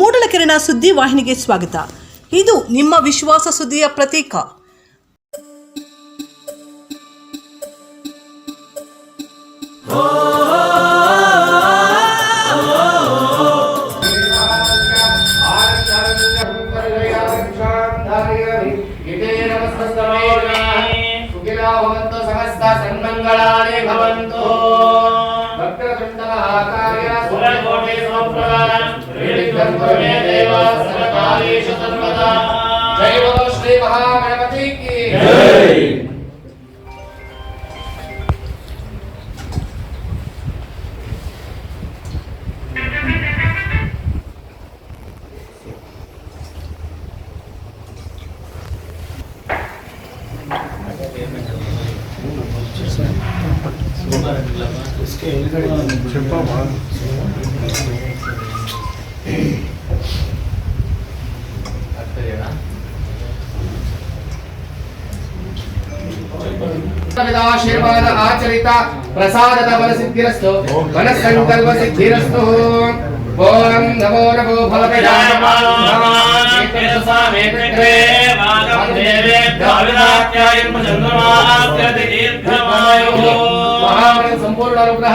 ಮೂಡಲಕೆರೆನ ಸುದ್ದಿ ವಾಹಿನಿಗೆ ಸ್ವಾಗತ. ಇದು ನಿಮ್ಮ ವಿಶ್ವಾಸ ಸುದ್ದಿಯ ಪ್ರತೀಕ. ಸನ್ಮಂಗಳಾನಿ ಭವಂತು. सिद्धं कुरुमे देव सर्वकार्येषु सर्वदा। जय बोलो श्री महागणपति की। जय इसके చెప్పమ్మా ఆశీర్వాద ఆచరిత ప్రసాదత బల సిద్ధిరస్తు మన సంకల్ప సిద్ధిరస్తు ఓం నమో. నమో. భవతే సంపూర్ణ అనుగ్రహ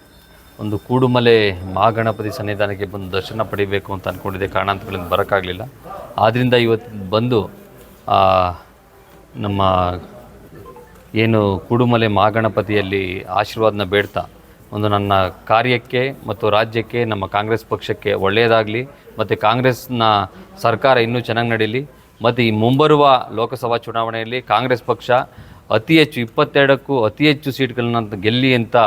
ಒಂದು ಕೂಡುಮಲೆ ಮಹಾಗಣಪತಿ ಸನ್ನಿಧಾನಕ್ಕೆ ಬಂದು ದರ್ಶನ ಪಡಿಬೇಕು ಅಂತ ಅಂದ್ಕೊಂಡಿದ್ದೆ ಕಾರಣಾಂತರಗಳಿಂದ ಬರೋಕ್ಕಾಗಲಿಲ್ಲ. ಆದ್ದರಿಂದ ಇವತ್ತು ಬಂದು ನಮ್ಮ ಏನು ಕೂಡುಮಲೆ ಮಹಾಗಣಪತಿಯಲ್ಲಿ ಆಶೀರ್ವಾದನ ಬೇಡ್ತಾ, ಒಂದು ನನ್ನ ಕಾರ್ಯಕ್ಕೆ ಮತ್ತು ರಾಜ್ಯಕ್ಕೆ, ನಮ್ಮ ಕಾಂಗ್ರೆಸ್ ಪಕ್ಷಕ್ಕೆ ಒಳ್ಳೆಯದಾಗಲಿ, ಮತ್ತು ಕಾಂಗ್ರೆಸ್ನ ಸರ್ಕಾರ ಇನ್ನೂ ಚೆನ್ನಾಗಿ ನಡೀಲಿ, ಮತ್ತು ಈ ಮುಂಬರುವ ಲೋಕಸಭಾ ಚುನಾವಣೆಯಲ್ಲಿ ಕಾಂಗ್ರೆಸ್ ಪಕ್ಷ ಅತಿ ಹೆಚ್ಚು ಇಪ್ಪತ್ತೆರಡಕ್ಕೂ ಅತಿ ಹೆಚ್ಚು ಸೀಟ್ಗಳನ್ನ ಗೆಲ್ಲಿ ಅಂತ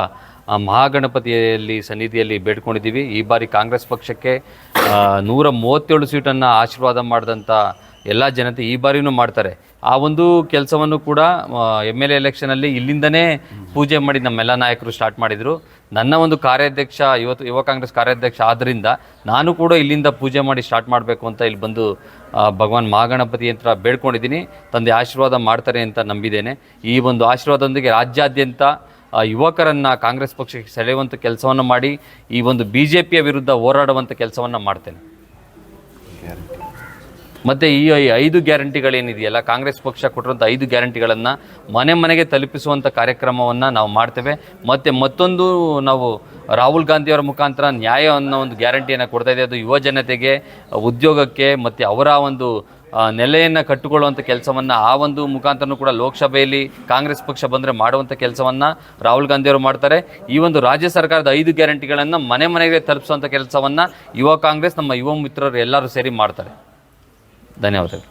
ಮಹಾಗಣಪತಿಯಲ್ಲಿ ಸನ್ನಿಧಿಯಲ್ಲಿ ಬೇಡ್ಕೊಂಡಿದ್ದೀವಿ. ಈ ಬಾರಿ ಕಾಂಗ್ರೆಸ್ ಪಕ್ಷಕ್ಕೆ ನೂರ ಮೂವತ್ತೇಳು ಸೀಟನ್ನು ಆಶೀರ್ವಾದ ಮಾಡಿದಂಥ ಎಲ್ಲ ಜನತೆ ಈ ಬಾರಿನೂ ಮಾಡ್ತಾರೆ. ಆ ಒಂದು ಕೆಲಸವನ್ನು ಕೂಡ ಎಂ ಎಲ್ ಎ ಎಲೆಕ್ಷನಲ್ಲಿ ಇಲ್ಲಿಂದನೇ ಪೂಜೆ ಮಾಡಿ ನಮ್ಮೆಲ್ಲ ನಾಯಕರು ಸ್ಟಾರ್ಟ್ ಮಾಡಿದರು. ನನ್ನ ಒಂದು ಕಾರ್ಯಾಧ್ಯಕ್ಷ ಇವತ್ತು ಯುವ ಕಾಂಗ್ರೆಸ್ ಕಾರ್ಯಾಧ್ಯಕ್ಷ ಆದ್ದರಿಂದ ನಾನು ಕೂಡ ಇಲ್ಲಿಂದ ಪೂಜೆ ಮಾಡಿ ಸ್ಟಾರ್ಟ್ ಮಾಡಬೇಕು ಅಂತ ಇಲ್ಲಿ ಬಂದು ಭಗವಾನ್ ಮಹಾಗಣಪತಿ ಅಂತ ಬೇಡ್ಕೊಂಡಿದ್ದೀನಿ. ತಂದೆ ಆಶೀರ್ವಾದ ಮಾಡ್ತಾರೆ ಅಂತ ನಂಬಿದ್ದೇನೆ. ಈ ಒಂದು ಆಶೀರ್ವಾದದೊಂದಿಗೆ ರಾಜ್ಯಾದ್ಯಂತ ಯುವಕರನ್ನು ಕಾಂಗ್ರೆಸ್ ಪಕ್ಷಕ್ಕೆ ಸೆಳೆಯುವಂಥ ಕೆಲಸವನ್ನು ಮಾಡಿ ಈ ಒಂದು ಬಿ ಜೆ ಪಿಯ ವಿರುದ್ಧ ಹೋರಾಡುವಂಥ ಕೆಲಸವನ್ನು ಮಾಡ್ತೇನೆ. ಮತ್ತು ಈ ಐದು ಗ್ಯಾರಂಟಿಗಳೇನಿದೆಯಲ್ಲ, ಕಾಂಗ್ರೆಸ್ ಪಕ್ಷ ಕೊಟ್ಟಿರುವಂಥ ಐದು ಗ್ಯಾರಂಟಿಗಳನ್ನು ಮನೆ ಮನೆಗೆ ತಲುಪಿಸುವಂಥ ಕಾರ್ಯಕ್ರಮವನ್ನು ನಾವು ಮಾಡ್ತೇವೆ. ಮತ್ತು ಮತ್ತೊಂದು ನಾವು ರಾಹುಲ್ ಗಾಂಧಿಯವರ ಮುಖಾಂತರ ನ್ಯಾಯ ಅನ್ನೋ ಒಂದು ಗ್ಯಾರಂಟಿಯನ್ನು ಕೊಡ್ತಾ ಇದೆ ಅದು ಯುವ ಜನತೆಗೆ, ಉದ್ಯೋಗಕ್ಕೆ, ಮತ್ತು ಅವರ ಒಂದು ನೆಲೆಯನ್ನು ಕಟ್ಟಿಕೊಳ್ಳುವಂಥ ಕೆಲಸವನ್ನು ಆ ಒಂದು ಮುಖಾಂತರನೂ ಕೂಡ ಲೋಕಸಭೆಯಲ್ಲಿ ಕಾಂಗ್ರೆಸ್ ಪಕ್ಷ ಬಂದರೆ ಮಾಡುವಂಥ ಕೆಲಸವನ್ನು ರಾಹುಲ್ ಗಾಂಧಿಯವರು ಮಾಡ್ತಾರೆ. ಈ ಒಂದು ರಾಜ್ಯ ಸರ್ಕಾರದ ಐದು ಗ್ಯಾರಂಟಿಗಳನ್ನು ಮನೆ ಮನೆಗೆ ತಲುಪಿಸುವಂಥ ಕೆಲಸವನ್ನು ಯುವ ಕಾಂಗ್ರೆಸ್, ನಮ್ಮ ಯುವ ಮಿತ್ರರು ಎಲ್ಲರೂ ಸೇರಿ ಮಾಡ್ತಾರೆ. ಧನ್ಯವಾದಗಳು.